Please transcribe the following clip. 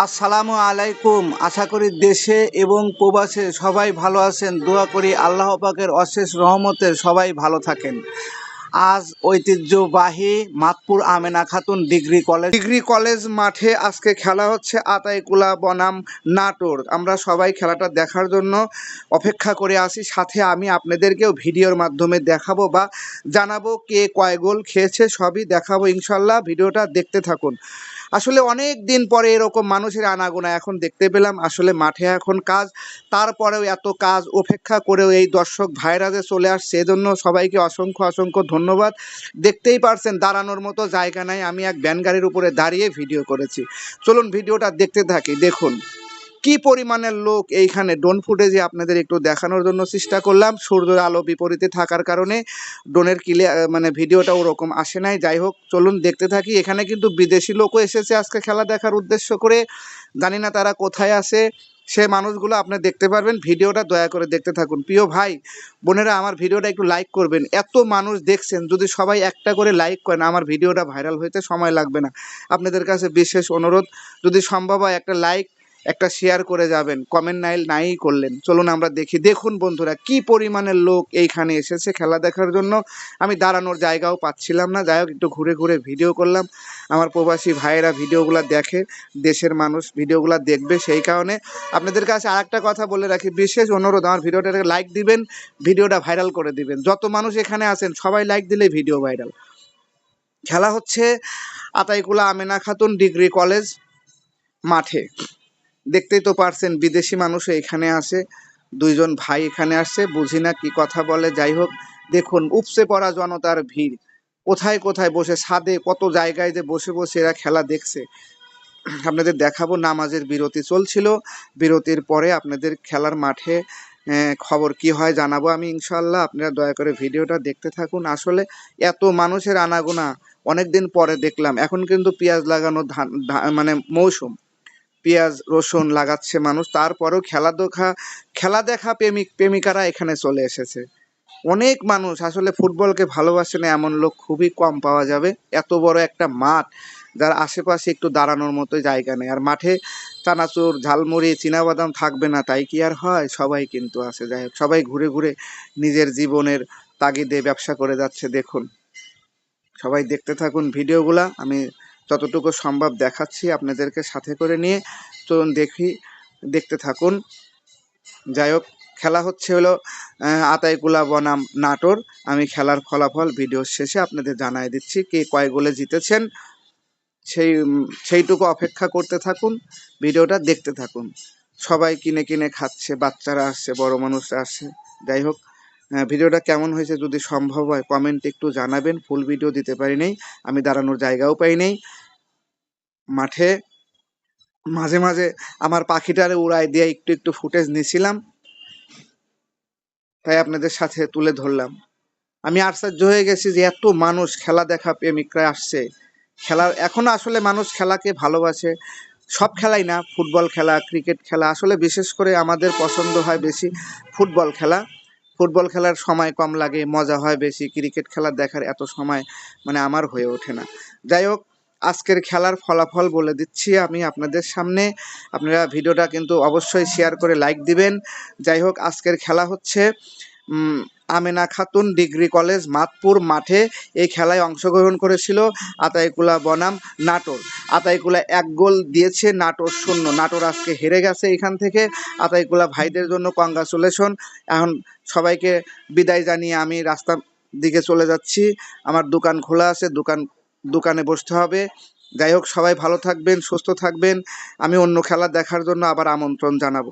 আসসালামু আলাইকুম। আশা করি দেশে এবং প্রবাসে সবাই ভালো আছেন। দোয়া করি আল্লাহ পাকের অশেষ রহমতে সবাই ভালো থাকেন। আজ ঐতিহ্যবাহী Matpur Amena Khatun degree college degree college মাঠে আজকে খেলা হচ্ছে আতাইকুলা বনাম নাটোর। আমরা সবাই খেলাটা দেখার জন্য অপেক্ষা করে আসি সাথে আমি আপনাদেরকেও ভিডিওর মাধ্যমে দেখাবো বা জানাব কে কয় গোল খেয়েছে, সবই দেখাবো ইনশাল্লাহ। ভিডিওটা দেখতে থাকুন। আসলে অনেক দিন পরে এরকম মানুষের আনাগোনা এখন দেখতে পেলাম। আসলে মাঠে এখন কাজ, তারপরেও এত কাজ অপেক্ষা করেও এই দর্শক ভাইরা যে চলে আসছে। এজন্য সবাইকে অসংখ্য অসংখ্য ধন্যবাদ। দেখতেই পারছেন, দাঁড়ানোর মতো জায়গা নাই। আমি এক ভ্যান গাড়ির উপরে দাঁড়িয়ে ভিডিও করেছি। চলুন ভিডিওটা দেখতে থাকি। দেখুন। কি পরিমাণের লোক এইখানে ড্রোন ফুটেজে আপনাদের একটু দেখানোর জন্য চেষ্টা করলাম। সূর্যের আলো বিপরীতে থাকার কারণে ড্রোনের ক্লিয়ার মানে ভিডিওটা ওরকম আসে নাই। যাই হোক, চলুন দেখতে থাকি। এখানে কিন্তু বিদেশি লোকও এসেছে আজকে খেলা দেখার উদ্দেশ্য করে। জানি না তারা কোথায় আছে। সে মানুষগুলো আপনি দেখতে পারবেন। ভিডিওটা দয়া করে দেখতে থাকুন। প্রিয় ভাই, বোনেরা, আমার ভিডিওটা একটু লাইক করবেন। এত মানুষ দেখছেন, যদি সবাই একটা করে লাইক করেন, আমার ভিডিওটা ভাইরাল হইতে সময় লাগবে না। আপনাদের কাছে বিশেষ অনুরোধ, যদি সম্ভব হয় একটা লাইক একটা শেয়ার করে যাবেন কমেন্ট নাই নাই করলেন। চলুন আমরা দেখি, দেখুন বন্ধুরা কি পরিমাণের লোক এইখানে এসেছে খেলা দেখার জন্য। আমি দাঁড়ানোর জায়গাও পাচ্ছিলাম না, যাই হোক, একটু ঘুরে ঘুরে ভিডিও করলাম। আমার প্রবাসী ভাইয়েরা ভিডিওগুলো দেখে, দেশের মানুষ ভিডিওগুলো দেখবে সেই কারণে। আপনাদের কাছে আরেকটা কথা বলে রাখি, বিশেষ অনুরোধ, আমার ভিডিওটাকে লাইক দিবেন ভিডিওটা ভাইরাল করে দিবেন। যত মানুষ এখানে আছেন, সবাই লাইক দিলেই ভিডিও ভাইরাল খেলা হচ্ছে আতাইকুলা আমেনা খাতুন ডিগ্রি কলেজ মাঠে। দেখতেই তো পারছেন, বিদেশি মানুষ এখানে আসে, দুইজন ভাই এখানে আসছে বুঝি না কি কথা বলে, যাই হোক। দেখুন উপসে পড়া জনতার ভিড়। কোথায় কোথায় বসে, ছাদে কত জায়গায় যে বসে বসে এরা খেলা দেখছে। আপনাদের দেখাবো, নামাজের বিরতি চলছিল। বিরতির পরে আপনাদের খেলার মাঠে খবর কি হয় জানাব আমি ইনশাল্লাহ আপনারা দয়া করে ভিডিওটা দেখতে থাকুন। আসলে এত মানুষের আনাগোনা, অনেকদিন পরে দেখলাম। এখন কিন্তু পেঁয়াজ লাগানো ধান মানে মৌসুম। পেঁয়াজ, রসুন লাগাচ্ছে মানুষ। তারপরেও খেলা দেখা খেলা দেখা প্রেমিক, প্রেমিকারা এখানে চলে এসেছে। অনেক মানুষ আসলে ফুটবলকে ভালোবাসে না, এমন লোক খুবই কম পাওয়া যাবে। এত বড় একটা মাঠ যার আশেপাশে একটু দাঁড়ানোর মতো জায়গা নেই। আর মাঠে চানাচুর, ঝালমুড়ি, চীনাবাদাম থাকবে না, তাই কি আর হয়? সবাই কিন্তু আছে, যাই হোক, সবাই ঘুরে ঘুরে নিজের জীবনের তাগিদে ব্যবসা করে যাচ্ছে। দেখুন, সবাই দেখতে থাকুন ভিডিওগুলা। আমি যতটুকু সম্ভব দেখাচ্ছি আপনাদেরকে সাথে করে নিয়ে। চলুন দেখি, দেখতে থাকুন। যাই হোক, খেলা হচ্ছে হলো আতাইকুলা বনাম নাটোর। আমি খেলার ফলাফল ভিডিও শেষে আপনাদের জানাই দিচ্ছি কে কয় গোলে জিতেছেন। সেই, সেইটুকু অপেক্ষা করতে থাকুন, ভিডিওটা দেখতে থাকুন। সবাই কিনে কিনে খাচ্ছে, বাচ্চারা আসছে, বড় মানুষরা আসছে। যাই হোক ভিডিওটা কেমন হয়েছে যদি সম্ভব হয় কমেন্ট একটু জানাবেন। ফুল ভিডিও দিতে পারি নাই, আমি দাঁড়ানোর জায়গাও পাই নাই। মাঠে মাঝে মাঝে আমার পাখিটারে উড়াই দিয়ে একটু একটু ফুটেজ নিছিলাম, তাই আপনাদের সাথে তুলে ধরলাম। আমি আশ্চর্য হয়ে গেছি যে এত মানুষ খেলা দেখা প্রেমিকরা আসছে। খেলা এখন আসলে মানুষ খেলাকে ভালোবাসে। সব খেলাই না, ফুটবল খেলা ক্রিকেট খেলা, আসলে বিশেষ করে আমাদের পছন্দ হয় বেশি ফুটবল খেলা। ফুটবল খেলার সময় কম লাগে, মজা হয় বেশি, ক্রিকেট খেলা দেখার এত সময় মানে আমার হয়ে ওঠে না। যাই হোক, আজকের খেলার ফলাফল বলে দিচ্ছি আমি আপনাদের সামনে। আপনারা ভিডিওটা কিন্তু অবশ্যই শেয়ার করে লাইক দিবেন। যাই হোক, আজকের খেলা হচ্ছে আমেনা খাতুন ডিগ্রি কলেজ মাতপুর মাঠে এই খেলায় অংশগ্রহণ করেছিল আতাইকুলা বনাম নাটোর। আতাইকুলা এক গোল দিয়েছে, নাটোর শূন্য। নাটোর আজকে হেরে গেছে এখান থেকে। আতাইকুলা ভাইদের জন্য কংগ্রাচুলেশন। এখন সবাইকে বিদায় জানিয়ে আমি রাস্তার দিকে চলে যাচ্ছি। আমার দোকান খোলা আছে, দোকান, দোকানে বসতে হবে। যাই হোক, সবাই ভালো থাকবেন, সুস্থ থাকবেন। আমি অন্য খেলা দেখার জন্য আবার আমন্ত্রণ জানাব।